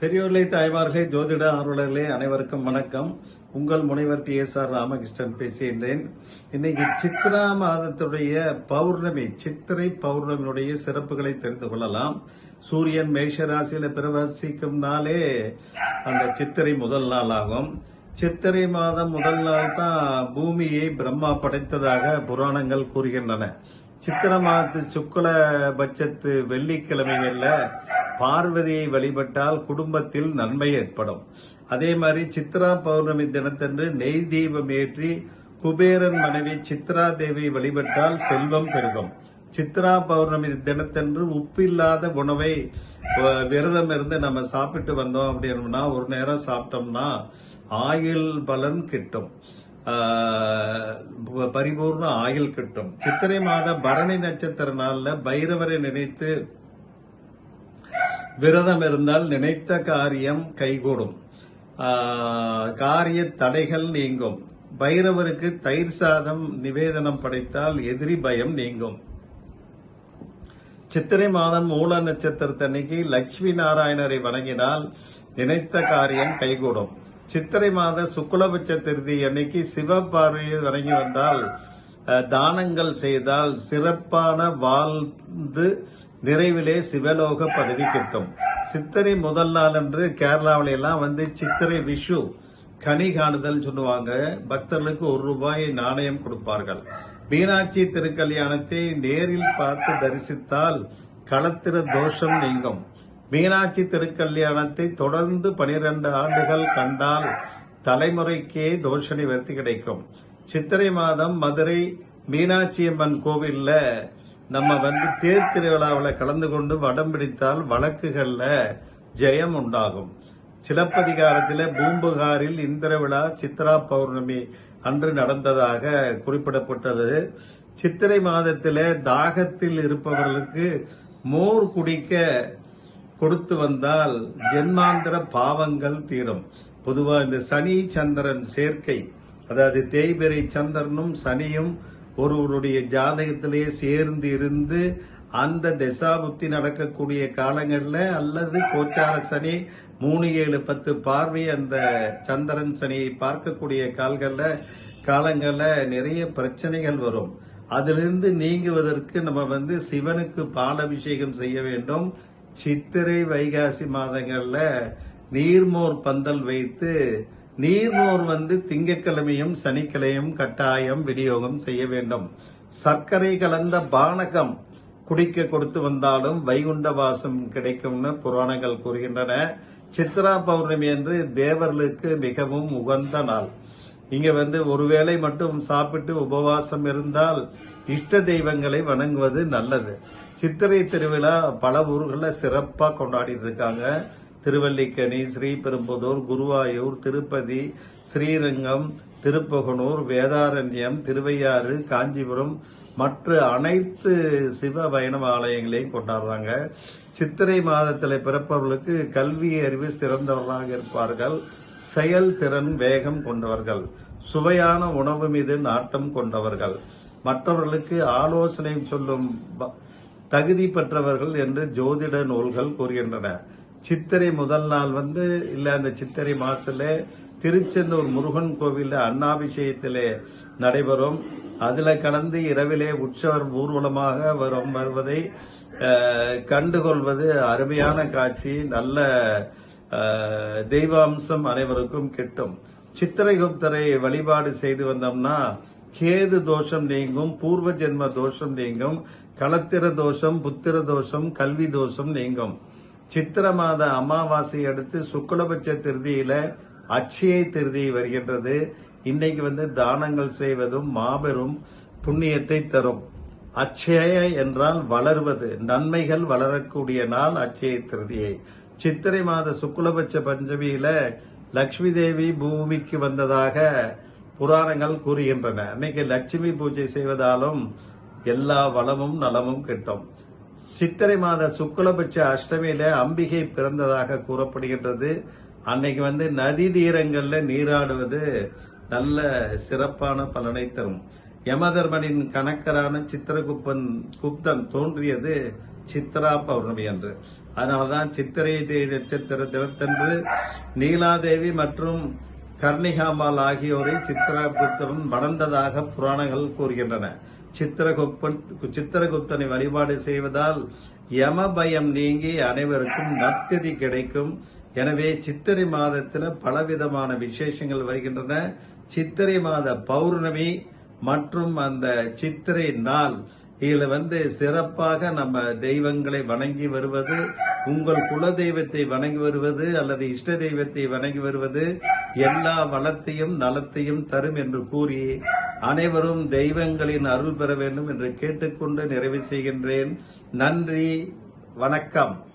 பெரியோர்களே தாய்மார்களே ஜோதிட ஆர்வலர்களே அனைவருக்கும் வணக்கம். உங்கள் முனைவர் டி. எஸ். ஆர். ராமகிருஷ்ணன் பேசுகின்றேன். இன்னைக்கு சித்ரா மாதத்துடைய பௌர்ணமி சித்திரை பௌர்ணமியுடைய சிறப்புகளை தெரிந்து கொள்ளலாம். சூரியன் மேஷ ராசியில பிரவசிக்கும் நாளே அந்த சித்திரை முதல் நாள் ஆகும். சித்திரை மாதம் முதல் நாள் தான் பூமியை பிரம்மா படைத்ததாக புராணங்கள் கூறுகின்றன. சித்திர மாதத்து சுக்ல பட்சத்து வெள்ளிக்கிழமைகள்ல பார்வதியை வழிபட்டால் குடும்பத்தில் நன்மை ஏற்படும். அதே மாதிரி சித்ரா பௌர்ணமி தினத்தன்று நெய் தீபம் ஏற்றி குபேரன் மனைவி சித்ரா தேவி வழிபட்டால் செல்வம் பெருகும். சித்ரா பௌர்ணமி தினத்தன்று உப்பில்லாத உணவை விரதம் இருந்து நம்ம சாப்பிட்டு வந்தோம் அப்படின்னா ஒரு நேரம் சாப்பிட்டோம்னா ஆயுள் பலன் கிட்டும். பரிபூர்ண ஆயுள் கிட்டும். சித்திரை மாத பரணி நட்சத்திர நாளில் பைரவரை நினைத்து விரதம் இருந்தால் நினைத்த காரியம் கைகூடும். ஆஹ், காரிய தடைகள் நீங்கும். பைரவருக்கு தயிர் சாதம் நிவேதனம் படைத்தால் எதிரி பயம் நீங்கும். சித்திரை மாதம் மூல நட்சத்திரத்தன்னைக்கு லட்சுமி நாராயணரை வணங்கினால் நினைத்த காரியம் கைகூடும். சித்திரை மாத சுக்லபட்ச திருதி அன்னைக்கு சிவபார்வையை வணங்கி வந்தால் தானங்கள் செய்தால் சிறப்பான வாழ்ந்து நிறைவிலே சிவலோக பதவி கிட்டும். சித்திரை முதல் நாள் என்று கேரளாவில எல்லாம் வந்து சித்திரை விஷு கனி காணுதல் சொல்லுவாங்க. பக்தர்களுக்கு ஒரு ரூபாய் நாணயம் கொடுப்பார்கள். மீனாட்சி திருக்கல்யாணத்தை நேரில் பார்த்து தரிசித்தால் களத்திர தோஷம் நீங்கும். மீனாட்சி திருக்கல்யாணத்தை தொடர்ந்து பனிரெண்டு ஆண்டுகள் கண்டால் தலைமுறைக்கே தோஷ நிவர்த்தி கிடைக்கும். சித்திரை மாதம் மதுரை மீனாட்சி அம்மன் கோவில்ல நம்ம வந்து தேர் திருவிழாவில் கலந்து கொண்டு வடம் பிடித்தால் வழக்குகள்ல ஜெயம் உண்டாகும். சிலப்பதிகாரத்தில் பூம்புகாரில் இந்திர விழா சித்ரா பௌர்ணமி அன்று நடந்ததாக குறிப்பிடப்பட்டது. சித்திரை மாதத்தில் தாகத்தில் இருப்பவர்களுக்கு மோர் குடிக்க கொடுத்து வந்தால் ஜென்மாந்திர பாவங்கள் தீரும். பொதுவாக இந்த சனி சந்திரன் சேர்க்கை அதாவது தேய்பிரை சந்திரனும் சனியும் ஒருவருடைய ஜாதகத்திலேயே சேர்ந்து இருந்து அந்த தசாபுத்தி நடக்கக்கூடிய காலங்களில் அல்லது கோச்சார சனி மூணு ஏழு பத்து பார்வை அந்த சந்திரன் சனியை பார்க்கக்கூடிய கால்களில் காலங்களில் நிறைய பிரச்சனைகள் வரும். அதிலிருந்து நீங்குவதற்கு நம்ம வந்து சிவனுக்கு பாலாபிஷேகம் செய்ய வேண்டும். சித்திரை வைகாசி மாதங்களில் நீர்மோர் பந்தல் வைத்து நீர்மோர் வந்து திங்கட்கிழமையும் சனிக்கிழமையும் கட்டாயம் விநியோகம் செய்ய வேண்டும். சர்க்கரை கலந்த பானகம் குடிக்க கொடுத்து வந்தாலும் வைகுண்ட வாசம் கிடைக்கும்னு புராணங்கள் கூறுகின்றன. சித்ரா பௌர்ணமி என்று தேவர்களுக்கு மிகவும் உகந்த நாள். இங்க வந்து ஒருவேளை மட்டும் சாப்பிட்டு உபவாசம் இருந்தால் இஷ்ட தெய்வங்களை வணங்குவது நல்லது. சித்திரை திருவிழா பல ஊர்களில் சிறப்பாக கொண்டாடிட்டு இருக்காங்க. திருவல்லிக்கணி ஸ்ரீபெரும்புதூர் குருவாயூர் திருப்பதி ஸ்ரீரங்கம் திருப்புகனூர் வேதாரண்யம் திருவையாறு காஞ்சிபுரம் மற்ற அனைத்து சிவ வைணவ ஆலயங்களையும் கொண்டாடுறாங்க. சித்திரை மாதத்தில் பிறப்பவர்களுக்கு கல்வி அறிவு சிறந்தவர்களாக இருப்பார்கள். செயல்திறன் வேகம் கொண்டவர்கள். சுவையான உணவு மீது நாட்டம் கொண்டவர்கள். மற்றவர்களுக்கு ஆலோசனை சொல்லும் தகுதி பெற்றவர்கள் என்று ஜோதிட நூல்கள் கூறுகின்றன. சித்திரை முதல் நாள் வந்து இல்ல அந்த சித்திரை மாசத்துல திருச்செந்தூர் முருகன் கோவில்ல அன்னாபிஷேகத்திலே நடைபெறும். அதுல கலந்து இரவிலே உற்சவர் ஊர்வலமாக வரும் வருவதை கண்டுகொள்வது அருமையான காட்சி. நல்ல தெய்வாம்சம் அனைவருக்கும் கிட்டும். சித்திரைகுப்தரை வழிபாடு செய்து வந்தோம்னா கேது தோஷம் நீங்கும் பூர்வ ஜென்ம தோஷம் நீங்கும் களத்திர தோஷம் புத்திர தோஷம் கல்வி தோஷம் நீங்கும். சித்திர மாத அமாவாசை அடுத்து சுக்லபட்ச திருதியில அட்சய திருதி வருகின்றது. இன்னைக்கு வந்து தானங்கள் செய்வதும் மாபெரும் புண்ணியத்தை தரும். அச்சய என்றால் வளர்வது நன்மைகள் வளரக்கூடிய நாள் அச்சய திருதியை. சித்திரை மாத சுக்லபட்ச பஞ்சமியில லக்ஷ்மி தேவி பூமிக்கு வந்ததாக புராணங்கள் கூறுகின்றன. அன்னைக்கு லட்சுமி பூஜை செய்வதாலும் எல்லா வளமும் நலமும் கிட்டும். சித்திரை மாத சுக்லபட்ச அஷ்டமியில அம்பிகை பிறந்ததாக கூறப்படுகின்றது. அன்னைக்கு வந்து நதி தீரங்கள்ல நீராடுவது நல்ல சிறப்பான பலனை தரும். யமதர்மனின் கணக்கரான சித்திரகுப்தன் குப்தன் தோன்றியது சித்ரா பௌர்ணமி அன்று. அதனாலதான் சித்திரை தே- நட்சத்திர தினத்தன்று நீலாதேவி மற்றும் கர்ணிகாமால் ஆகியோரை சித்திரகுப்தன் மணந்ததாக புராணங்கள் கூறுகின்றன. சித்திரகுப்தன் சித்திரகுப்தனை வழிபாடு செய்வதால் யம பயம் நீங்கி அனைவருக்கும் நற்கதி கிடைக்கும். எனவே சித்திரை மாதத்தில் பலவிதமான விசேஷங்கள் வருகின்றன. சித்திரை மாத பௌர்ணமி மற்றும் அந்த சித்திரை நாள் இதில் வந்து சிறப்பாக நம்ம தெய்வங்களை வணங்கி வருவது உங்கள் குல தெய்வத்தை வணங்கி வருவது அல்லது இஷ்ட தெய்வத்தை வணங்கி வருவது எல்லா வளத்தையும் நலத்தையும் தரும் என்று கூறி அனைவரும் தெய்வங்களின் அருள் பெற வேண்டும் என்று கேட்டுக்கொண்டு நிறைவு செய்கின்றேன். நன்றி வணக்கம்.